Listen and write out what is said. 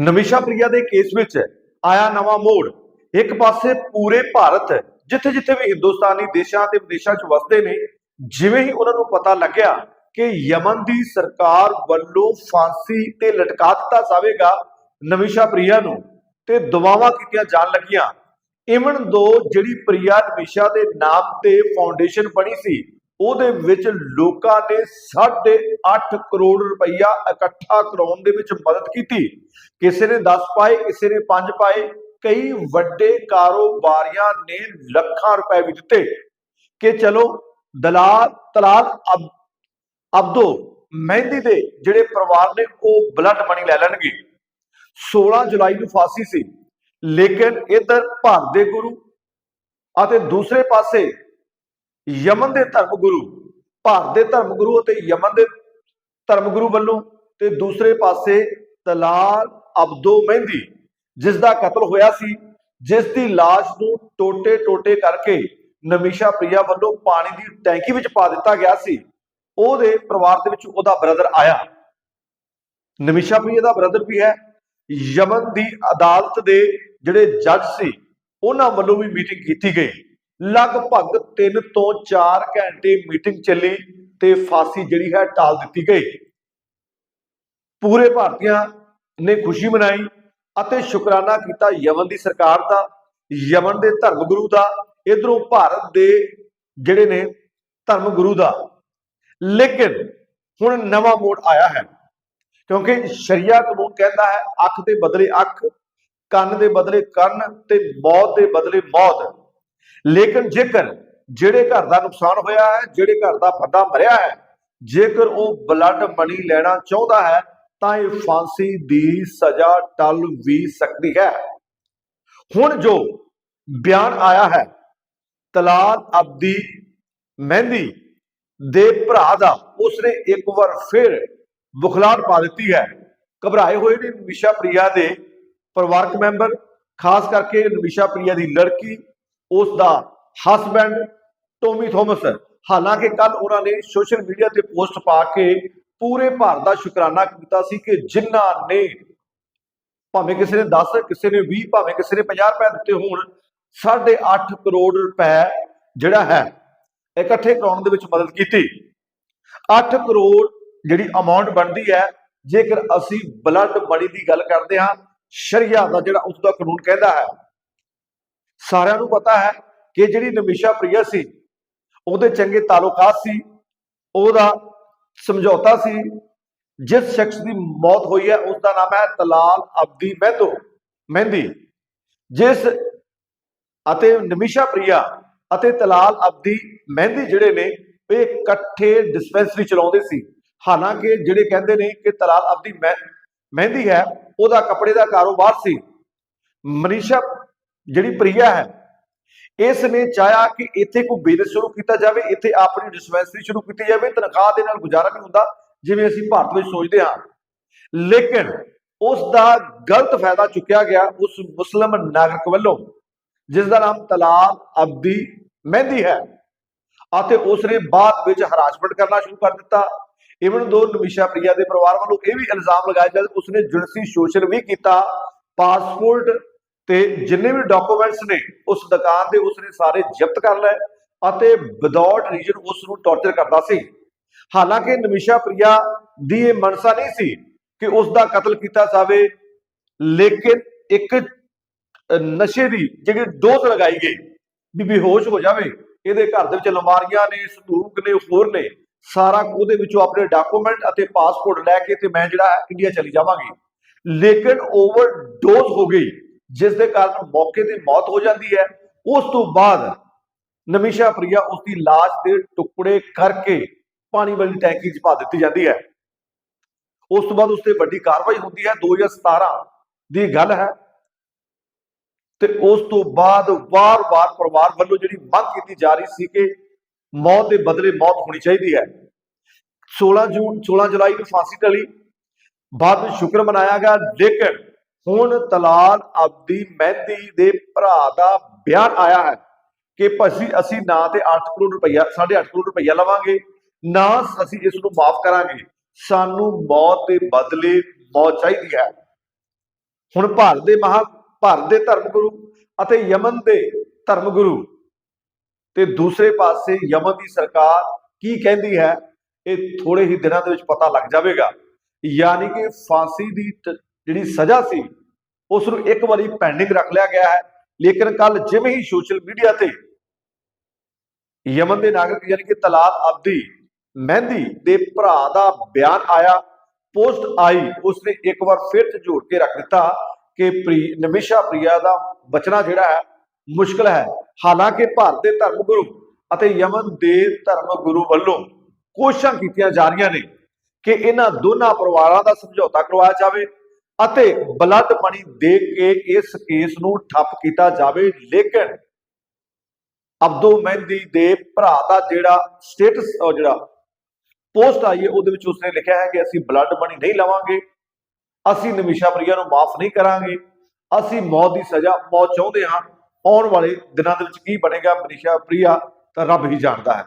ਨਮਿਸ਼ਾ ਪ੍ਰਿਆ ਦੇ ਕੇਸ ਵਿੱਚ ਆਇਆ ਨਵਾਂ ਮੋੜ। ਇੱਕ ਪਾਸੇ ਪੂਰੇ ਭਾਰਤ ਜਿੱਥੇ ਜਿੱਥੇ ਵੀ ਹਿੰਦੁਸਤਾਨੀ ਦੇਸ਼ਾਂ ਤੇ ਵਿਦੇਸ਼ਾਂ 'ਚ ਵਸਦੇ ਨੇ, ਜਿਵੇਂ ਹੀ ਉਹਨਾਂ ਨੂੰ ਪਤਾ ਲੱਗਿਆ ਕਿ ਯਮਨ ਦੀ ਸਰਕਾਰ ਵੱਲੋਂ ਫਾਂਸੀ ਤੇ ਲਟਕਾ ਦਿੱਤਾ ਜਾਵੇਗਾ, ਨਮਿਸ਼ਾ ਪ੍ਰਿਆ ਨੂੰ ਤੇ ਦੁਆਵਾਂ ਕੀਤੀਆਂ ਜਾਣ ਲੱਗੀਆਂ। ਇਵਨ ਦੋ ਜਿਹੜੀ ਪ੍ਰਿਆ, ਨਮਿਸ਼ਾ ਦੇ ਨਾਮ ਤੇ ਫਾਊਂਡੇਸ਼ਨ ਬਣੀ ਸੀ ਉਹਦੇ ਵਿੱਚ ਲੋਕਾਂ ਨੇ 8.5 ਕਰੋੜ ਰੁਪਈਆ ਇਕੱਠਾ ਕਰਾਉਣ ਦੇ ਵਿੱਚ ਮਦਦ ਕੀਤੀ। ਕਿਸੇ ਨੇ 10 ਪਾਏ, ਕਿਸੇ ਨੇ 5 ਪਾਏ, ਕਈ ਵੱਡੇ ਕਾਰੋਬਾਰੀਆਂ ਨੇ ਲੱਖਾਂ ਰੁਪਏ ਵੀ ਦਿੱਤੇ। ਕਿ ਚਲੋ, ਦਲਾਲ ਤਲਾਲ ਅਬਦੋ ਮਹਿੰਦੀ ਦੇ ਜਿਹੜੇ ਪਰਿਵਾਰ ਨੇ, ਉਹ ਬਲੱਡ ਮਨੀ ਲੈ ਲੈਣਗੇ। 16 ਜੁਲਾਈ ਨੂੰ ਫਾਂਸੀ ਸੀ। ਲੇਕਿਨ ਇਧਰ ਭਾਰਤ ਦੇ ਗੁਰੂ ਅਤੇ ਦੂਸਰੇ ਪਾਸੇ ਯਮਨ ਦੇ ਧਰਮ ਗੁਰੂ, ਭਾਰਤ ਦੇ ਧਰਮ ਗੁਰੂ ਅਤੇ ਯਮਨ ਦੇ ਧਰਮ ਗੁਰੂ ਵੱਲੋਂ ਤੇ ਦੂਸਰੇ ਪਾਸੇ ਤਲਾਲ ਅਬਦੋ ਮਹਿੰਦੀ ਜਿਸ ਦਾ ਕਤਲ ਹੋਇਆ ਸੀ ਜਿਸ ਦੀ লাশ ਨੂੰ ਟੋਟੇ-ਟੋਟੇ ਕਰਕੇ ਨਮੀਸ਼ਾ ਪ੍ਰਿਆ ਵੱਲੋਂ ਪਾਣੀ ਦੀ ਟੈਂਕੀ ਵਿੱਚ ਪਾ ਦਿੱਤਾ ਗਿਆ ਸੀ। ਉਹਦੇ ਪਰਿਵਾਰ ਦੇ ਵਿੱਚ ਉਹਦਾ ਬ੍ਰਦਰ ਆਇਆ। ਨਮੀਸ਼ਾ ਪ੍ਰਿਆ ਦਾ ਬ੍ਰਦਰ ਵੀ ਹੈ। ਯਮਨ ਦੀ ਅਦਾਲਤ ਦੇ ਜਿਹੜੇ ਜੱਜ ਸੀ, ਉਹਨਾਂ ਵੱਲੋਂ ਵੀ ਮੀਟਿੰਗ ਕੀਤੀ ਗਈ। ਲਗਭਗ 3 ਤੋਂ 4 ਘੰਟੇ ਮੀਟਿੰਗ ਚੱਲੀ ਤੇ ਫਾਂਸੀ ਜਿਹੜੀ ਹੈ ਟਾਲ ਦਿੱਤੀ ਗਈ। ਪੂਰੇ ਭਾਰਤੀਆਂ ਨੇ ਖੁਸ਼ੀ ਮਨਾਈ ਅਤੇ ਸ਼ੁਕਰਾਨਾ ਕੀਤਾ ਯਮਨ ਦੀ ਸਰਕਾਰ ਦਾ, ਯਮਨ ਦੇ ਧਰਮ ਗੁਰੂ ਦਾ, ਇਧਰੋਂ ਭਾਰਤ ਦੇ ਜਿਹੜੇ ਨੇ ਧਰਮ ਗੁਰੂ ਦਾ। ਲੇਕਿਨ ਹੁਣ ਨਵਾਂ ਮੋੜ ਆਇਆ ਹੈ, ਕਿਉਂਕਿ ਸ਼ਰੀਆ ਕਾਨੂੰਨ ਕਹਿੰਦਾ ਹੈ, ਅੱਖ ਦੇ ਬਦਲੇ ਅੱਖ, ਕੰਨ ਦੇ ਬਦਲੇ ਕੰਨ ਤੇ ਮੌਤ ਦੇ ਬਦਲੇ ਮੌਤ। ਲੇਕਿਨ ਜੇਕਰ ਜਿਹੜੇ ਘਰ ਦਾ ਨੁਕਸਾਨ ਹੋਇਆ ਹੈ, ਜਿਹੜੇ ਘਰ ਦਾ ਫੱਦਾ ਮਰਿਆ ਹੈ, ਜੇਕਰ ਉਹ ਬਲੱਡ ਮਨੀ ਲੈਣਾ ਚਾਹੁੰਦਾ ਹੈ, ਤਾਂ ਇਹ ਫਾਂਸੀ ਦੀ ਸਜ਼ਾ ਟਲ ਵੀ ਸਕਦੀ ਹੈ। ਹੁਣ ਜੋ ਬਿਆਨ ਆਇਆ ਹੈ ਤਲਾਲ ਅਬਦੀ ਮਹਿੰਦੀ ਦੇ ਭਰਾ ਦਾ, ਉਸਨੇ ਇੱਕ ਵਾਰ ਫਿਰ ਬੁਖਲਾਟ ਪਾ ਦਿੱਤੀ ਹੈ। ਘਬਰਾਏ ਹੋਏ ਨੇ ਨਿਸ਼ਾ ਪ੍ਰਿਆ ਦੇ ਪਰਿਵਾਰਕ ਮੈਂਬਰ, ਖਾਸ ਕਰਕੇ ਨਿਸ਼ਾ ਪ੍ਰਿਆ ਦੀ ਲੜਕੀ ਉਸ ਦਾ ਹਸਬੈਂਡ ਟੋਮੀ ਥੋਮਸ ਹਾਲਾਂਕਿ ਕੱਲ ਉਹਨਾਂ ਨੇ ਸੋਸ਼ਲ ਮੀਡੀਆ ਤੇ ਪੋਸਟ ਪਾ ਕੇ ਪੂਰੇ ਭਾਰਤ ਦਾ ਸ਼ੁਕਰਾਨਾ ਕੀਤਾ ਸੀ ਕਿ ਜਿਨ੍ਹਾਂ ਨੇ ਭਾਵੇਂ ਕਿਸੇ ਨੇ 10 ਕਿਸੇ ਨੇ 20 ਭਾਵੇਂ ਕਿਸੇ ਨੇ 50 ਰੁਪਏ ਦਿੱਤੇ ਹੋਣ 8.5 ਕਰੋੜ ਰੁਪਏ ਜਿਹੜਾ ਹੈ, ਇਕੱਠੇ ਕਰਾਉਣ ਦੇ ਵਿੱਚ ਮਦਦ ਕੀਤੀ। 8 ਕਰੋੜ ਜਿਹੜੀ ਅਮਾਉਂਟ ਬਣਦੀ ਹੈ, ਜੇਕਰ ਅਸੀਂ ਬਲੱਡ ਮਨੀ ਦੀ ਗੱਲ ਕਰਦੇ ਹਾਂ, ਸ਼ਰੀਆ ਦਾ ਜਿਹੜਾ ਉਸ ਦਾ ਕਾਨੂੰਨ ਕਹਿੰਦਾ ਹੈ ਸਾਰਿਆਂ ਨੂੰ ਪਤਾ ਹੈ ਕਿ ਜਿਹੜੀ ਨਮੀਸ਼ਾ ਪ੍ਰਿਆ ਸੀ, ਉਹਦੇ ਚੰਗੇ ਤਾਲੁਕਾਤ ਸੀ, ਉਹਦਾ ਸਮਝੌਤਾ ਸੀ, ਜਿਸ ਸ਼ਖਸ ਦੀ ਮੌਤ ਹੋਈ ਹੈ ਉਸ ਦਾ ਨਾਮ ਹੈ ਤਲਾਲ ਅਬਦੀ ਮਹਿਤੋ ਮਹਿੰਦੀ। ਜਿਸ ਅਤੇ ਨਮਿਸ਼ਾ ਪ੍ਰਿਆ ਅਤੇ ਤਲਾਲ ਅਬਦੀ ਮਹਿੰਦੀ ਜਿਹੜੇ ਨੇ, ਇਹ ਇਕੱਠੇ ਡਿਸਪੈਂਸਰੀ ਚਲਾਉਂਦੇ ਸੀ। ਹਾਲਾਂਕਿ ਜਿਹੜੇ ਕਹਿੰਦੇ ਨੇ ਕਿ ਤਲਾਲ ਅਬਦੀ ਮਹਿ- ਮਹਿੰਦੀ ਹੈ, ਉਹਦਾ ਕੱਪੜੇ ਦਾ ਕਾਰੋਬਾਰ ਸੀ। ਮਨੀਸ਼ਾ ਜਿਹੜੀ ਪ੍ਰਿਆ ਹੈ, ਇਸ ਨੇ ਚਾਹਿਆ ਕਿ ਇੱਥੇ ਕੋਈ ਬਿਜ਼ਨਸ ਸ਼ੁਰੂ ਕੀਤਾ ਜਾਵੇ, ਇੱਥੇ ਆਪਣੀ ਡਿਸਪੈਂਸਰੀ ਸ਼ੁਰੂ ਕੀਤੀ ਜਾਵੇ, ਤਨਖਾਹ ਦੇ ਨਾਲ ਗੁਜ਼ਾਰਾ ਨਹੀਂ ਹੁੰਦਾ, ਜਿਵੇਂ ਅਸੀਂ ਭਾਰਤ ਵਿੱਚ ਸੋਚਦੇ ਹਾਂ। ਲੇਕਿਨ ਉਸ ਦਾ ਗਲਤ ਫਾਇਦਾ ਚੁੱਕਿਆ ਗਿਆ ਉਸ ਮੁਸਲਮ ਨਾਗਰਿਕ ਵੱਲੋਂ, ਜਿਸ ਦਾ ਨਾਮ ਤਲਾਲ ਅਬਦੀ ਮਹਿੰਦੀ ਹੈ ਅਤੇ ਉਸ ਨੇ ਬਾਅਦ ਵਿੱਚ ਹਰਾਸਮੈਂਟ ਕਰਨਾ ਸ਼ੁਰੂ ਕਰ ਦਿੱਤਾ। ਇਵਨ ਦੋ ਨਮੀਸ਼ਾ ਪ੍ਰਿਆ ਦੇ ਪਰਿਵਾਰ ਵੱਲੋਂ ਇਹ ਵੀ ਇਲਜ਼ਾਮ ਲਗਾਇਆ ਜਦ, ਉਸਨੇ ਜਿਨਸੀ ਸ਼ੋਸ਼ਣ ਵੀ ਕੀਤਾ ਪਾਸਪੋਰਟ ਤੇ ਜਿੰਨੇ ਵੀ ਡਾਕੂਮੈਂਟਸ ਨੇ, ਉਸ ਦੁਕਾਨ ਦੇ ਉਸਨੇ ਸਾਰੇ ਜ਼ਬਤ ਕਰ ਲਏ ਅਤੇ ਵਿਦਆਊਟ ਰੀਜਨ ਉਸ ਨੂੰ ਟੌਰਚਰ ਕਰਦਾ ਸੀ। ਹਾਲਾਂਕਿ ਨਮੀਸ਼ਾ ਪ੍ਰਿਆ ਦੀ ਇਹ ਮਨਸਾ ਨਹੀਂ ਸੀ ਕਿ ਉਸ ਦਾ ਕਤਲ ਕੀਤਾ ਜਾਵੇ, ਲੇਕਿਨ ਇੱਕ ਨਸ਼ੇ ਦੀ ਜਿਹੜੀ ਡੋਜ਼ ਲਗਾਈ ਗਈ, ਵੀ ਬੇਹੋਸ਼ ਹੋ ਜਾਵੇ, ਇਹਦੇ ਘਰ ਦੇ ਵਿੱਚ ਲਮਾਰੀਆਂ ਨੇ, ਸੰਦੂਕ ਨੇ, ਹੋਰ ਨੇ, ਸਾਰਾ ਉਹਦੇ ਵਿੱਚੋਂ ਆਪਣੇ ਡਾਕੂਮੈਂਟ ਅਤੇ ਪਾਸਪੋਰਟ ਲੈ ਕੇ ਤੇ ਮੈਂ ਜਿਹੜਾ ਇੰਡੀਆ ਚਲੀ ਜਾਵਾਂਗੀ। ਲੇਕਿਨ ਓਵਰ ਡੋਜ਼ ਹੋ ਗਈ। ਜਿਸ ਦੇ ਕਾਰਨ ਮੌਕੇ ਤੇ ਮੌਤ ਹੋ ਜਾਂਦੀ ਹੈ। ਉਸ ਤੋਂ ਬਾਅਦ ਨਮੀਸ਼ਾ ਪ੍ਰਿਆ ਉਸ ਦੀ ਲਾਸ਼ ਦੇ ਟੁਕੜੇ ਕਰਕੇ ਪਾਣੀ ਵਾਲੀ ਟੈਂਕੀ 'ਚ ਪਾ ਦਿੱਤੀ ਜਾਂਦੀ ਹੈ। ਉਸ ਤੋਂ ਬਾਅਦ ਉਸ ਤੇ ਵੱਡੀ ਕਾਰਵਾਈ ਹੁੰਦੀ ਹੈ। 2017 ਦੀ ਗੱਲ ਹੈ। ਤੇ ਉਸ ਤੋਂ ਬਾਅਦ ਵਾਰ-ਵਾਰ ਪਰਿਵਾਰ ਵੱਲੋਂ ਜਿਹੜੀ ਮੰਗ ਕੀਤੀ ਜਾ ਰਹੀ ਸੀ ਕਿ ਮੌਤ ਦੇ ਬਦਲੇ ਮੌਤ ਹੋਣੀ ਚਾਹੀਦੀ ਹੈ। 16 ਜੂਨ 16 ਜੁਲਾਈ ਨੂੰ ਫਾਂਸੀ ਟਲੀ ਬਾਅਦ ਵਿੱਚ ਸ਼ੁਕਰ ਮਨਾਇਆ ਗਿਆ, ਲੇਕਿਨ ਹੁਣ ਤਲਾਲ ਅਬਦੀ ਮਹਿੰਦੀ ਦੇ ਭਰਾ ਦਾ ਬਿਆਨ ਆਇਆ ਹੈ ਕਿ ਭਾਜੀ ਅਸੀਂ ਨਾ ਤੇ 8 ਕਰੋੜ ਰੁਪਈਆ 8.5 ਕਰੋੜ ਰੁਪਈਆ ਲਵਾਂਗੇ, ਨਾ ਅਸੀਂ ਇਸ ਨੂੰ ਮਾਫ ਕਰਾਂਗੇ। ਸਾਨੂੰ ਮੌਤ ਦੇ ਬਦਲੇ ਮੌਤ ਚਾਹੀਦੀ ਹੈ। ਹੁਣ ਭਾਰਤ ਦੇ ਮਹਾ, ਭਾਰਤ ਦੇ ਧਰਮ ਗੁਰੂ ਅਤੇ ਯਮਨ ਦੇ ਧਰਮ ਗੁਰੂ ਤੇ ਦੂਸਰੇ ਪਾਸੇ ਯਮਨ ਦੀ ਸਰਕਾਰ ਕੀ ਕਹਿੰਦੀ ਹੈ, ਇਹ ਥੋੜੇ ਹੀ ਦਿਨਾਂ ਦੇ ਵਿੱਚ ਪਤਾ ਲੱਗ ਜਾਵੇਗਾ। ਯਾਨੀ ਕਿ ਫਾਂਸੀ ਦੀ ਜਿਹੜੀ ਸਜ਼ਾ ਸੀ ਉਸ ਨੂੰ ਇੱਕ ਵਾਰੀ ਪੈਂਡਿੰਗ ਰੱਖ ਲਿਆ ਗਿਆ ਹੈ। ਲੇਕਿਨ ਕੱਲ ਜਿਵੇਂ ਹੀ ਸੋਸ਼ਲ ਮੀਡੀਆ ਤੇ ਯਮਨ ਦੇ ਨਾਗਰਿਕ ਯਾਨੀ ਕਿ ਤਲਾਬ ਅਬਦੀ ਮਹਿੰਦੀ ਦੇ ਭਰਾ ਦਾ ਬਿਆਨ ਆਇਆ ਪੋਸਟ ਆਈ, ਉਸਨੇ ਇੱਕ ਵਾਰ ਫਿਰ ਝੋੜ ਕੇ ਰੱਖ ਦਿੱਤਾ ਕਿ ਪ੍ਰੀ, ਨਮਿਸ਼ਾ ਪ੍ਰਿਆ ਦਾ ਬਚਣਾ ਜਿਹੜਾ ਹੈ, ਮੁਸ਼ਕਲ ਹੈ। ਹਾਲਾਂਕਿ ਭਾਰਤ ਦੇ ਧਰਮ ਗੁਰੂ ਅਤੇ ਯਮਨ ਦੇ ਧਰਮ ਗੁਰੂ ਵੱਲੋਂ ਕੋਸ਼ਿਸ਼ਾਂ ਕੀਤੀਆਂ ਜਾ ਰਹੀਆਂ ਨੇ ਕਿ ਇਹਨਾਂ ਦੋਨਾਂ ਪਰਿਵਾਰਾਂ ਦਾ ਸਮਝੌਤਾ ਕਰਵਾਇਆ ਜਾਵੇ। ਅਤੇ ਬਲੱਡ ਮਨੀ ਦੇ ਕੇ ਇਸ ਕੇਸ ਨੂੰ ਠੱਪ ਕੀਤਾ ਜਾਵੇ। ਲੇਕਿਨ ਅਬਦੋ ਮਹਿੰਦੀ ਦੇ ਭਰਾ ਦਾ ਜਿਹੜਾ ਸਟੇਟਸ ਜਿਹੜਾ ਪੋਸਟ ਆਈ ਹੈ, ਉਹਦੇ ਵਿੱਚ ਉਸਨੇ ਲਿਖਿਆ ਹੈ ਕਿ ਅਸੀਂ ਬਲੱਡ ਮਨੀ ਨਹੀਂ ਲਵਾਂਗੇ, ਅਸੀਂ ਨਮਿਸ਼ਾ ਪ੍ਰਿਆ ਨੂੰ ਮਾਫ ਨਹੀਂ ਕਰਾਂਗੇ, ਅਸੀਂ ਮੌਤ ਦੀ ਸਜ਼ਾ ਮੌਤ ਚਾਹੁੰਦੇ ਹਾਂ। ਆਉਣ ਵਾਲੇ ਦਿਨਾਂ ਦੇ ਵਿੱਚ ਕੀ ਬਣੇਗਾ? ਮਨੀਸ਼ਾ ਪ੍ਰਿਆ ਤਾਂ ਰੱਬ ਹੀ ਜਾਣਦਾ ਹੈ।